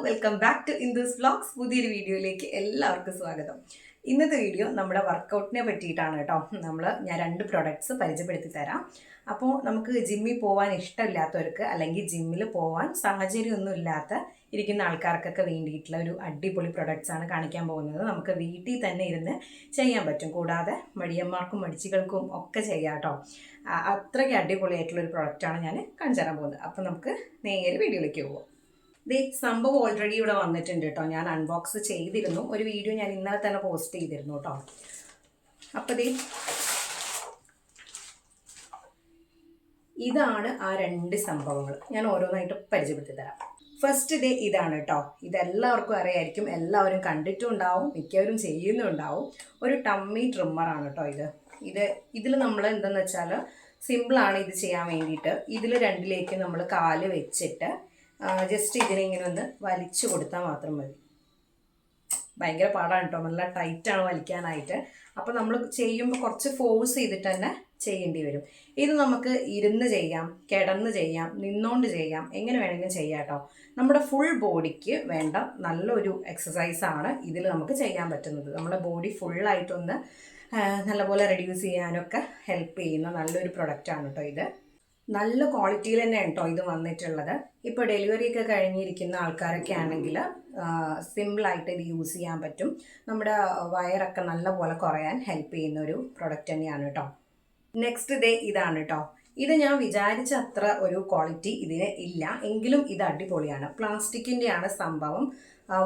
Welcome back to Indu's vlogs പുതിയൊരു വീഡിയോയിലേക്ക് എല്ലാവർക്കും സ്വാഗതം. ഇന്നത്തെ വീഡിയോ നമ്മുടെ വർക്കൗട്ടിനെ പറ്റിയിട്ടാണ് കേട്ടോ. നമ്മൾ ഞാൻ രണ്ട് പ്രൊഡക്ട്സ് പരിചയപ്പെടുത്തി തരാം. അപ്പോൾ നമുക്ക് ജിമ്മിൽ പോകാൻ ഇഷ്ടമില്ലാത്തവർക്ക് അല്ലെങ്കിൽ ജിമ്മിൽ പോകാൻ സാഹചര്യമൊന്നും ഇല്ലാത്ത ഇരിക്കുന്ന ആൾക്കാർക്കൊക്കെ വേണ്ടിയിട്ടുള്ള ഒരു അടിപൊളി പ്രൊഡക്ട്സ് ആണ് കാണിക്കാൻ പോകുന്നത്. നമുക്ക് വീട്ടിൽ തന്നെ ഇരുന്ന് ചെയ്യാൻ പറ്റും. കൂടാതെ മടിയന്മാർക്കും മടിച്ചികൾക്കും ഒക്കെ ചെയ്യാം കേട്ടോ. അത്രയ്ക്ക് അടിപൊളിയായിട്ടുള്ള ഒരു പ്രൊഡക്റ്റാണ് ഞാൻ കാണിച്ചു തരാൻ പോകുന്നത്. അപ്പോൾ നമുക്ക് നേരെ വീഡിയോയിലേക്ക് പോകാം ദേ സംഭവം ഓൾറെഡി ഇവിടെ വന്നിട്ടുണ്ട് കേട്ടോ ഞാൻ അൺബോക്സ് ചെയ്തിരുന്നു. ഒരു വീഡിയോ ഞാൻ ഇന്നലെ തന്നെ പോസ്റ്റ് ചെയ്തിരുന്നു കേട്ടോ അപ്പോൾ ദേ ഇതാണ് ആ രണ്ട് സംഭവങ്ങൾ. ഞാൻ ഓരോന്നായിട്ട് പരിചയപ്പെടുത്തി തരാം. ഫസ്റ്റ് ഡേ ഇതാണ് കേട്ടോ ഇതെല്ലാവർക്കും അറിയായിരിക്കും. എല്ലാവരും കണ്ടിട്ടും ഉണ്ടാവും. മിക്കവരും ചെയ്യുന്നുണ്ടാവും ഒരു ടമ്മി ട്രിമ്മറാണ് കേട്ടോ ഇത്. ഇത് ഇതിൽ നമ്മൾ എന്തെന്ന് വെച്ചാൽ സിമ്പിളാണ് ഇത് ചെയ്യാൻ വേണ്ടിയിട്ട്. ഇതിൽ രണ്ടിലേക്ക് നമ്മൾ കാൽ വെച്ചിട്ട് ജസ്റ്റ് ഇതിനെ ഇങ്ങനെ ഒന്ന് വലിച്ചു കൊടുത്താൽ മാത്രം മതി. ഭയങ്കര പാടാണ് കേട്ടോ നല്ല ടൈറ്റാണ് വലിക്കാനായിട്ട്. അപ്പോൾ നമ്മൾ ചെയ്യുമ്പോൾ കുറച്ച് ഫോഴ്സ് ചെയ്തിട്ട് തന്നെ ചെയ്യേണ്ടി വരും. ഇത് നമുക്ക് ഇരുന്ന് ചെയ്യാം കിടന്ന് ചെയ്യാം നിന്നോണ്ട് ചെയ്യാം എങ്ങനെ വേണമെങ്കിലും ചെയ്യാം കേട്ടോ നമ്മുടെ ഫുൾ ബോഡിക്ക് വേണ്ട നല്ലൊരു എക്സസൈസാണ് ഇതിൽ നമുക്ക് ചെയ്യാൻ പറ്റുന്നത്. നമ്മുടെ ബോഡി ഫുള്ളായിട്ടൊന്ന് നല്ലപോലെ റെഡ്യൂസ് ചെയ്യാനൊക്കെ ഹെൽപ്പ് ചെയ്യുന്ന നല്ലൊരു പ്രൊഡക്റ്റാണ് കേട്ടോ ഇത്. നല്ല ക്വാളിറ്റിയിൽ തന്നെയാണ് കേട്ടോ ഇത് വന്നിട്ടുള്ളത്. ഇപ്പോൾ ഡെലിവറി ഒക്കെ കഴിഞ്ഞിരിക്കുന്ന ആൾക്കാരൊക്കെ ആണെങ്കിൽ സിമ്പിളായിട്ട് ഇത് യൂസ് ചെയ്യാൻ പറ്റും. നമ്മുടെ വയറൊക്കെ നല്ലപോലെ കുറയാൻ ഹെൽപ്പ് ചെയ്യുന്ന ഒരു പ്രൊഡക്റ്റ് തന്നെയാണ് കേട്ടോ നെക്സ്റ്റ് ഡേ ഇതാണ് കേട്ടോ ഇത് ഞാൻ വിചാരിച്ച അത്ര ഒരു ക്വാളിറ്റി ഇതിന് ഇല്ല. എങ്കിലും ഇത് അടിപൊളിയാണ്. പ്ലാസ്റ്റിക്കിന്റെയാണ് സംഭവം.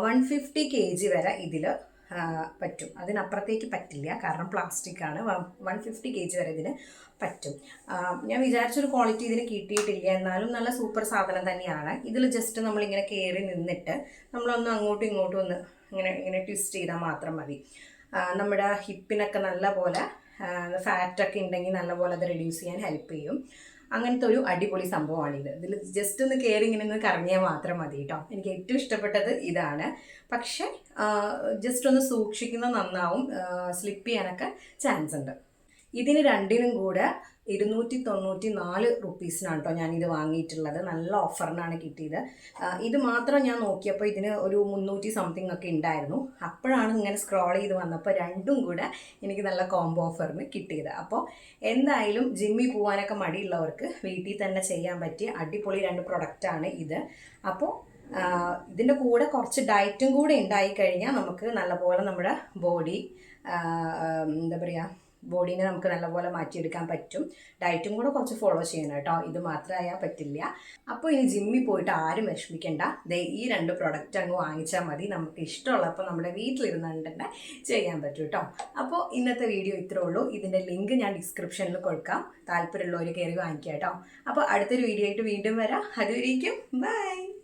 വൺ ഫിഫ്റ്റി കെ ജി വരെ ഇതിൽ പറ്റും. അതിനപ്പുറത്തേക്ക് പറ്റില്ല. കാരണം പ്ലാസ്റ്റിക് ആണ്. വൺ ഫിഫ്റ്റി കെ ജി വരെ ഇതിന് പറ്റും. ഞാൻ വിചാരിച്ചൊരു ക്വാളിറ്റി ഇതിന് കിട്ടിയിട്ടില്ല. എന്നാലും നല്ല സൂപ്പർ സാധനം തന്നെയാണ്. ഇതിൽ ജസ്റ്റ് നമ്മളിങ്ങനെ കയറി നിന്നിട്ട് നമ്മളൊന്ന് അങ്ങോട്ടും ഇങ്ങോട്ടും ഒന്ന് ഇങ്ങനെ ഇങ്ങനെ ട്വിസ്റ്റ് ചെയ്താൽ മാത്രം മതി. നമ്മുടെ ഹിപ്പിനൊക്കെ നല്ല പോലെ ഫാറ്റൊക്കെ ഉണ്ടെങ്കിൽ നല്ലപോലെ അത് റെഡ്യൂസ് ചെയ്യാൻ ഹെൽപ്പ് ചെയ്യും. അങ്ങനത്തെ ഒരു അടിപൊളി സംഭവമാണിത് ഇതിൽ ജസ്റ്റ് ഒന്ന് കയറി ഇങ്ങനെ ഒന്ന് കറങ്ങിയാൽ മാത്രം മതി കേട്ടോ എനിക്ക് ഏറ്റവും ഇഷ്ടപ്പെട്ടത് ഇതാണ്. പക്ഷേ ജസ്റ്റ് ഒന്ന് സൂക്ഷിക്കുന്ന നന്നാവും. സ്ലിപ്പ് ചെയ്യാനൊക്കെ ചാൻസ് ഉണ്ട്. ഇതിന് രണ്ടിനും കൂടെ ഇരുന്നൂറ്റി തൊണ്ണൂറ്റി നാല് റുപ്പീസിനാണ് കേട്ടോ ഞാനിത് വാങ്ങിയിട്ടുള്ളത്. നല്ല ഓഫറിനാണ് കിട്ടിയത്. ഇത് മാത്രം ഞാൻ നോക്കിയപ്പോൾ ഇതിന് ഒരു മുന്നൂറ്റി സംതിങ് ഒക്കെ ഉണ്ടായിരുന്നു അപ്പോഴാണ് ഇങ്ങനെ സ്ക്രോൾ ചെയ്ത് വന്നപ്പോൾ രണ്ടും കൂടെ എനിക്ക് നല്ല കോംബോ ഓഫറിന് കിട്ടിയത്. അപ്പോൾ എന്തായാലും ജിമ്മിൽ പോകാനൊക്കെ മടിയുള്ളവർക്ക് വീട്ടിൽ തന്നെ ചെയ്യാൻ പറ്റിയ അടിപൊളി രണ്ട് പ്രൊഡക്റ്റാണ് ഇത്. അപ്പോൾ ഇതിന്റെ കൂടെ കുറച്ച് ഡയറ്റും കൂടെ ഉണ്ടായി കഴിഞ്ഞാൽ നമുക്ക് നല്ലപോലെ നമ്മുടെ ബോഡി എന്താ പറയുക ബോഡീനെ നമുക്ക് നല്ലപോലെ മാറ്റിയെടുക്കാൻ പറ്റും. ഡയറ്റും കൂടെ കുറച്ച് ഫോളോ ചെയ്യണം കേട്ടോ. ഇത് മാത്രമായാൽ പറ്റില്ല. അപ്പോൾ ഇനി ജിമ്മിൽ പോയിട്ട് ആരും വിഷമിക്കേണ്ട. ദേ ഈ രണ്ട് പ്രൊഡക്റ്റ് അങ്ങ് വാങ്ങിച്ചാൽ മതി. നമുക്ക് ഇഷ്ടമുള്ളപ്പോൾ നമ്മുടെ വീട്ടിലിരുന്നുകൊണ്ട് തന്നെ ചെയ്യാൻ പറ്റും കേട്ടോ. അപ്പോൾ ഇന്നത്തെ വീഡിയോ ഇത്രേ ഉള്ളൂ. ഇതിന്റെ ലിങ്ക് ഞാൻ ഡിസ്ക്രിപ്ഷനിൽ കൊടുക്കാം. താല്പര്യമുള്ളവർ കയറി വാങ്ങിക്കാം കേട്ടോ. അപ്പോൾ അടുത്തൊരു വീഡിയോ ആയിട്ട് വീണ്ടും വരാം. അതുവരേക്കും ബൈ